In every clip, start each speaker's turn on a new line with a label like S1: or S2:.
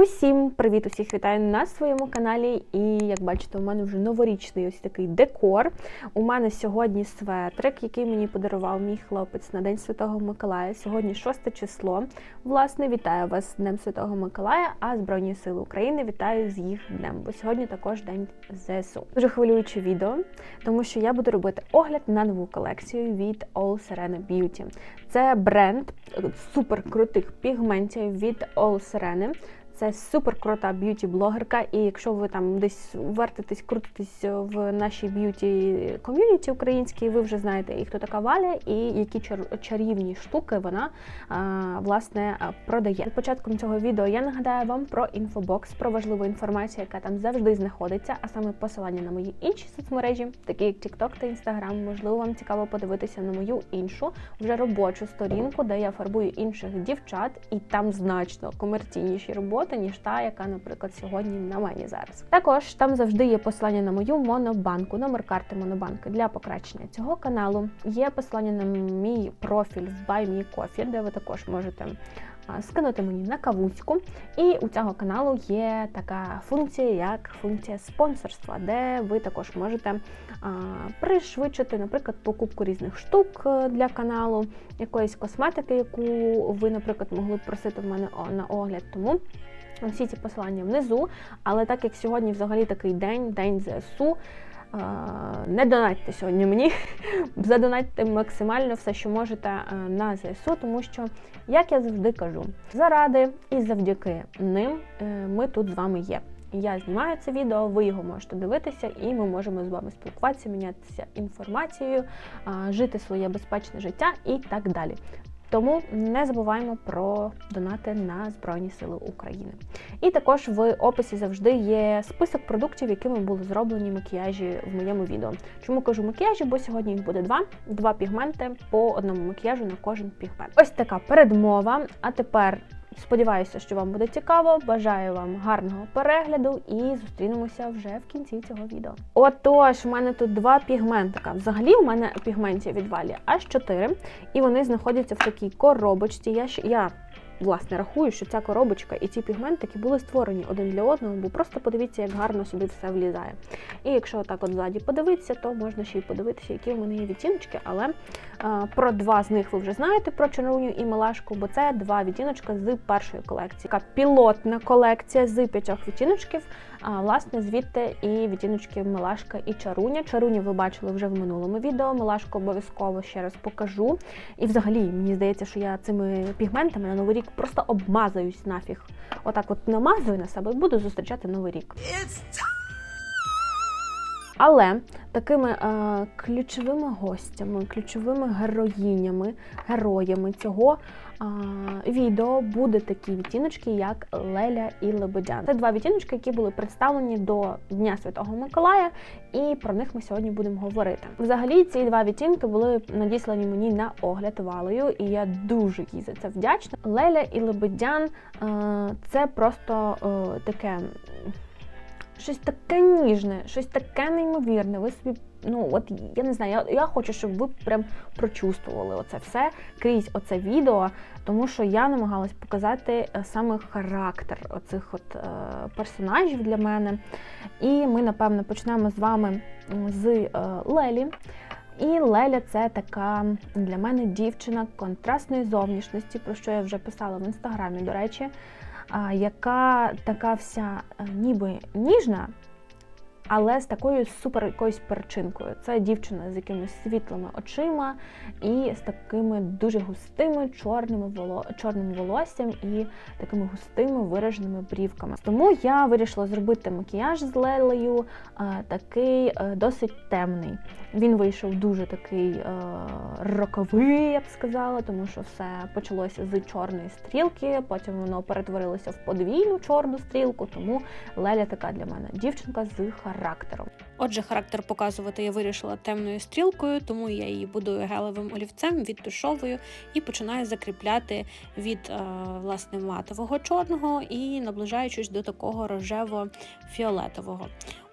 S1: Усім привіт! Усіх вітаю на своєму каналі. І як бачите, у мене вже новорічний ось такий декор. У мене сьогодні светрик, який мені подарував мій хлопець на День Святого Миколая. Сьогодні 6 число. Власне, вітаю вас з Днем Святого Миколая, а Збройні Сили України вітаю з їх днем, бо сьогодні також день ЗСУ. Дуже хвилююче відео, тому що я буду робити огляд на нову колекцію від All Serena Beauty. Це бренд супер крутих пігментів від All Serena. Це супер крута б'юті-блогерка, і якщо ви там десь вертитесь, крутитесь в нашій б'юті ком'юніті українській, ви вже знаєте, і хто така Валя, і які чар- чарівні штуки вона а, власне продає. Перед початком цього відео я нагадаю вам про інфобокс, про важливу інформацію, яка там завжди знаходиться, а саме посилання на мої інші соцмережі, такі як TikTok та Instagram. Можливо, вам цікаво подивитися на мою іншу вже робочу сторінку, де я фарбую інших дівчат, і там значно комерційніші роботи ніж та, яка, наприклад, сьогодні на мені зараз. Також там завжди є посилання на мою монобанку, номер карти монобанки для покращення цього каналу. Є посилання на мій профіль в Buy Me Coffee, де ви також можете скинути мені на кавуську. І у цього каналу є така функція, як функція спонсорства, де ви також можете а, пришвидшити, наприклад, покупку різних штук е, для каналу, якоїсь косметики, яку ви, наприклад, могли б просити в мене на огляд. Тому всі ці посилання внизу. Але так як сьогодні взагалі такий день, день ЗСУ. е, Не донатьте сьогодні мені, задонатьте максимально все, що можете е, на ЗСУ, тому що, як я завжди кажу, заради і завдяки ним е, ми тут з вами є. Я знімаю це відео, ви його можете дивитися, і ми можемо з вами спілкуватися, мінятися інформацією, жити своє безпечне життя і так далі. Тому не забуваємо про донати на Збройні Сили України. І також в описі завжди є список продуктів, якими були зроблені макіяжі в моєму відео. Чому кажу макіяжі? Бо сьогодні їх буде два: два пігменти по одному макіяжу на кожен пігмент. Ось така передмова. А тепер сподіваюся, що вам буде цікаво. Бажаю вам гарного перегляду і зустрінемося вже в кінці цього відео. Отож, у мене тут два пігментика. Взагалі, у мене пігментів від Валі аж 4, і вони знаходяться в такій коробочці. Я ж я. Власне, рахую, що ця коробочка і ці пігментики були створені один для одного, бо просто подивіться, як гарно сюди все влізає. І якщо так от ззаді подивитися, то можна ще й подивитися, які в мене є відтіночки. Але е, про два з них ви вже знаєте про червоню і милашку, бо це два відтіночка з першої колекції. Така пілотна колекція з п'ятьох відтіночків. А власне звідти і відтіночки Милашка і Чаруня. Чаруні ви бачили вже в минулому відео. Милашку обов'язково ще раз покажу. І взагалі мені здається, що я цими пігментами на новий рік просто обмазаюсь нафіг. Отак, от намазую на себе і буду зустрічати новий рік. Але такими е, ключовими гостями, ключовими героїнями, героями цього е, відео буде такі відтіночки, як Леля і Лебедян. Це два відтіночки, які були представлені до Дня Святого Миколая, і про них ми сьогодні будемо говорити. Взагалі, ці два відтінки були надіслані мені на огляд валею, і я дуже їй за це вдячна. Леля і Лебедян е, це просто е, таке щось таке ніжне, щось таке неймовірне. Ви собі, ну от я не знаю, я, я хочу, щоб ви прям прочувствували оце все крізь оце відео, тому що я намагалась показати е, саме характер оцих от е, персонажів для мене. І ми, напевно, почнемо з вами з е, Лелі. І Леля це така для мене дівчина контрастної зовнішності, про що я вже писала в інстаграмі, до речі, яка така вся е, ніби ніжна, але з такою супер якоюсь перчинкою. Це дівчина з якимись світлими очима і з такими дуже густими чорними воло... чорним волоссям і такими густими вираженими брівками. Тому я вирішила зробити макіяж з лелею такий е, досить темний. Він вийшов дуже такий е, роковий, я б сказала, тому що все почалося з чорної стрілки, потім воно перетворилося в подвійну чорну стрілку. Тому Леля така для мене дівчинка з характером.
S2: Отже, характер показувати я вирішила темною стрілкою, тому я її будую гелевим олівцем, відтушовую і починаю закріпляти від е, власне матового чорного і наближаючись до такого рожево-фіолетового.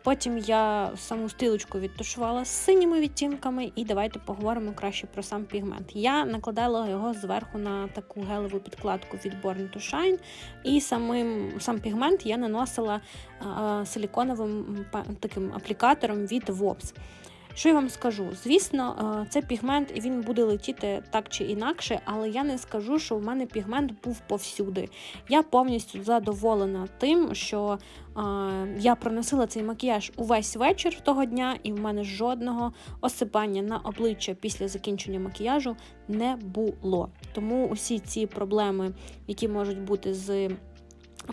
S2: Потім я саму стрілочку відтушувала з синіми відтінками, і давайте поговоримо краще про сам пігмент. Я накладала його зверху на таку гелеву підкладку від Born to Shine, і самим, сам пігмент я наносила силіконовим таким аплікатором від Wops. Що я вам скажу? Звісно, е, це пігмент і він буде летіти так чи інакше, але я не скажу, що в мене пігмент був повсюди. Я повністю задоволена тим, що е, я проносила цей макіяж увесь вечір того дня, і в мене жодного осипання на обличчя після закінчення макіяжу не було. Тому усі ці проблеми, які можуть бути з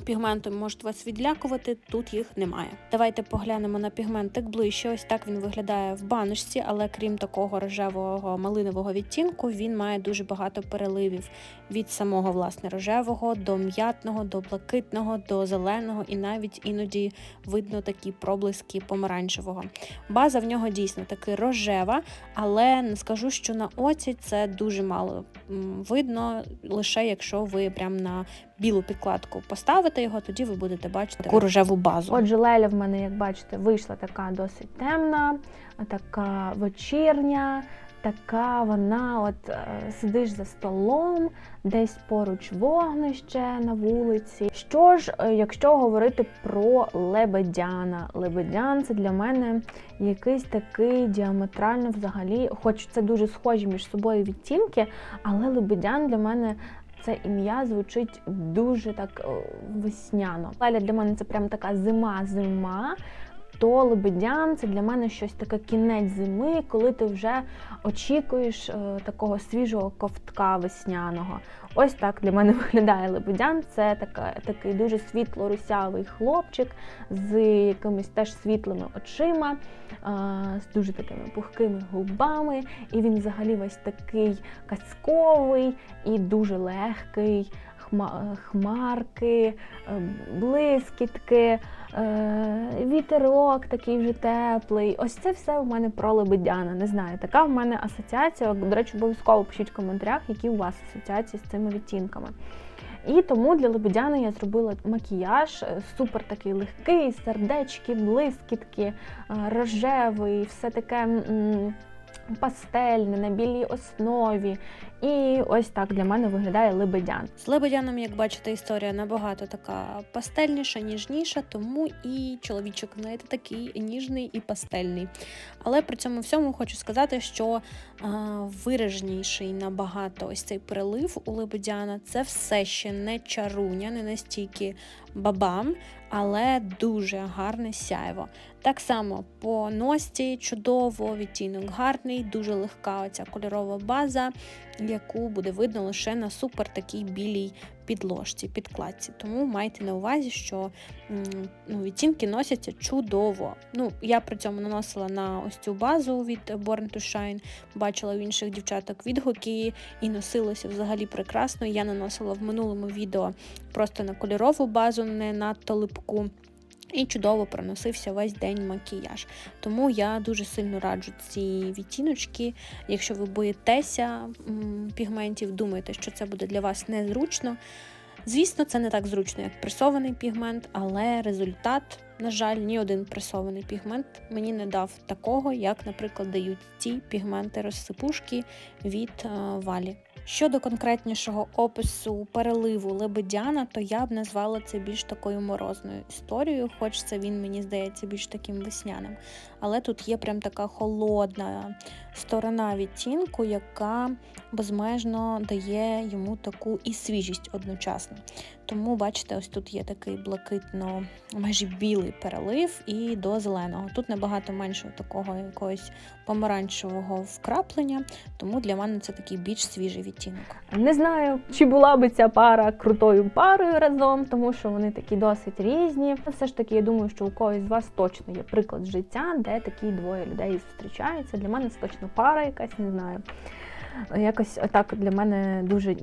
S2: пігментом можуть вас відлякувати, тут їх немає. Давайте поглянемо на пігментик ближче. Ось так він виглядає в баночці, але крім такого рожевого малинового відтінку, він має дуже багато переливів від самого власне рожевого до м'ятного, до блакитного, до зеленого, і навіть іноді видно такі проблиски помаранчевого. База в нього дійсно таки рожева, але не скажу, що на оці це дуже мало видно, лише якщо ви прям на білу підкладку поставите його, тоді ви будете бачити таку рожеву базу.
S1: Отже, леля в мене, як бачите, вийшла така досить темна, така вечірня, така вона, от е, сидиш за столом, десь поруч вогнище на вулиці. Що ж, е, якщо говорити про лебедяна, лебедян це для мене якийсь такий діаметрально взагалі, хоч це дуже схожі між собою відтінки, але лебедян для мене. Це ім'я звучить дуже так е, весняно. Леля для мене це прям така зима-зима. То лебедян це для мене щось таке кінець зими, коли ти вже очікуєш е, такого свіжого ковтка весняного. Ось так для мене виглядає лебедян. Це така, такий дуже світло-русявий хлопчик з якимись теж світлими очима, е, з дуже такими пухкими губами. І він взагалі весь такий казковий і дуже легкий. Хма- Хмарки, е, блискітки, е, вітерок такий вже теплий. Ось це все в мене про лебедяна. Не знаю, така в мене асоціація. До речі, обов'язково пишіть в коментарях, які у вас асоціації з цими відтінками. І тому для лебедяна я зробила макіяж е, супер такий легкий, сердечки, блискітки, рожевий, все таке. Пастельне на білій основі. І ось так для мене виглядає лебедян.
S2: З лебедяном, як бачите, історія набагато така пастельніша, ніжніша, тому і чоловічок, знаєте, такий ніжний і пастельний. Але при цьому всьому хочу сказати, що а, вираженіший набагато ось цей перелив у лебедяна це все ще не чаруня, не настільки бабам, але дуже гарне сяйво. Так само по ності чудово, відтінок гарний, дуже легка оця кольорова база, яку буде видно лише на супер такій білій підложці, підкладці. Тому майте на увазі, що ну, відтінки носяться чудово. Ну, я при цьому наносила на ось цю базу від Born to Shine, бачила в інших дівчаток відгуки і носилося взагалі прекрасно. Я наносила в минулому відео просто на кольорову базу, не надто липку. І чудово проносився весь день макіяж. Тому я дуже сильно раджу ці відтіночки. Якщо ви боїтеся пігментів, думаєте, що це буде для вас незручно. Звісно, це не так зручно, як пресований пігмент, але результат, на жаль, ні один пресований пігмент мені не дав такого, як, наприклад, дають ті пігменти розсипушки від е, валі. Щодо конкретнішого опису переливу лебедяна, то я б назвала це більш такою морозною історією, хоч це він мені здається більш таким весняним. Але тут є прям така холодна сторона відтінку, яка безмежно дає йому таку і свіжість одночасно. Тому, бачите, ось тут є такий блакитно, майже білий перелив і до зеленого. Тут набагато менше такого якогось помаранчевого вкраплення, тому для мене це такий більш свіжий відтінок.
S1: Не знаю, чи була би ця пара крутою парою разом, тому що вони такі досить різні. Все ж таки, я думаю, що у когось з вас точно є приклад життя, де такі двоє людей зустрічаються. Для мене це точно пара якась, не знаю. Якось отак для мене дуже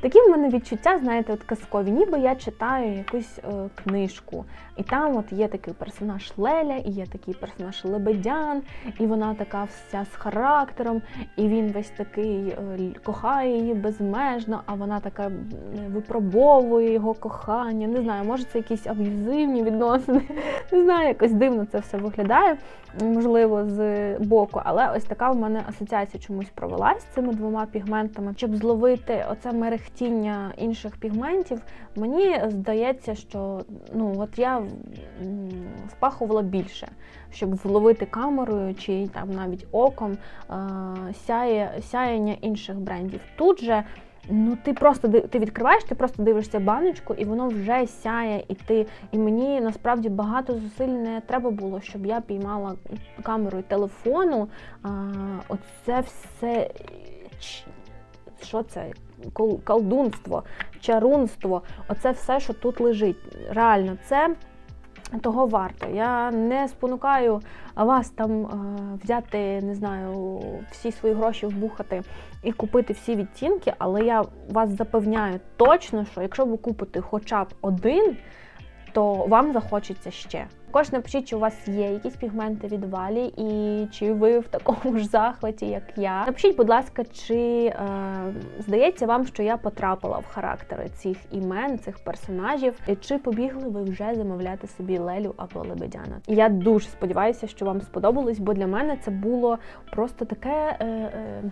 S1: Такі в мене відчуття, знаєте, от казкові, ніби я читаю якусь е, книжку, і там от є такий персонаж Леля, і є такий персонаж Лебедян, і вона така вся з характером, і він весь такий е, кохає її безмежно, а вона така випробовує його кохання. Не знаю, може це якісь аб'юзивні відносини. Не знаю, якось дивно це все виглядає, можливо, з боку, але ось така в мене асоціація чомусь провелась з цими двома пігментами. Щоб зловити оце мерехтіння інших пігментів, мені здається, що ну от я впахувала більше, щоб вловити камерою чи там навіть оком е, сяє, сяєння інших брендів. Тут же. Ну, ти просто ти відкриваєш, ти просто дивишся баночку, і воно вже сяє, і ти. І мені насправді багато зусиль не треба було, щоб я піймала камерою телефону. А, оце все. Що це? Кол- Колдунство, чарунство, оце все, що тут лежить. Реально, це того варто. Я не спонукаю вас там е, взяти, не знаю, всі свої гроші вбухати і купити всі відтінки, але я вас запевняю точно, що якщо ви купите хоча б один, то вам захочеться ще. Також напишіть, чи у вас є якісь пігменти від валі, і чи ви в такому ж захваті, як я. Напишіть, будь ласка, чи е, здається вам, що я потрапила в характери цих імен, цих персонажів, чи побігли ви вже замовляти собі Лелю або Лебедяна? Я дуже сподіваюся, що вам сподобалось, бо для мене це було просто таке. Е, е,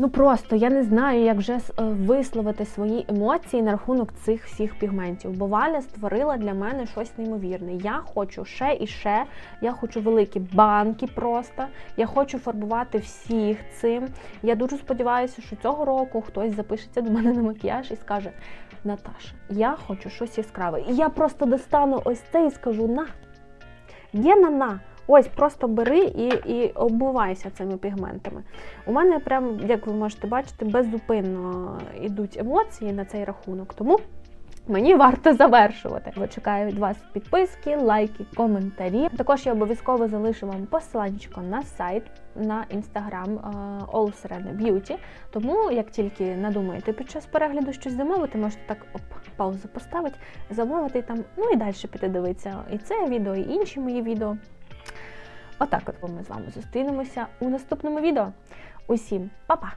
S1: Ну просто я не знаю, як вже е, висловити свої емоції на рахунок цих всіх пігментів. Бо Валя створила для мене щось неймовірне. Я хочу ще і ще. Я хочу великі банки просто. Я хочу фарбувати всіх цим. Я дуже сподіваюся, що цього року хтось запишеться до мене на макіяж і скаже: Наташа, я хочу щось яскраве. І я просто достану ось це і скажу: на, є на на. Ось просто бери і, і обмивайся цими пігментами. У мене прям, як ви можете бачити, беззупинно йдуть емоції на цей рахунок, тому мені варто завершувати. Я чекаю від вас підписки, лайки, коментарі. Також я обов'язково залишу вам посиланчик на сайт, на інстаграм е, All Serena. Тому, як тільки надумаєте під час перегляду щось замовити, можете так оп, паузу поставити, замовити там, ну і далі піти дивитися і це відео, і інші мої відео. Отак от ми з вами зустрінемося у наступному відео. Усім па-па!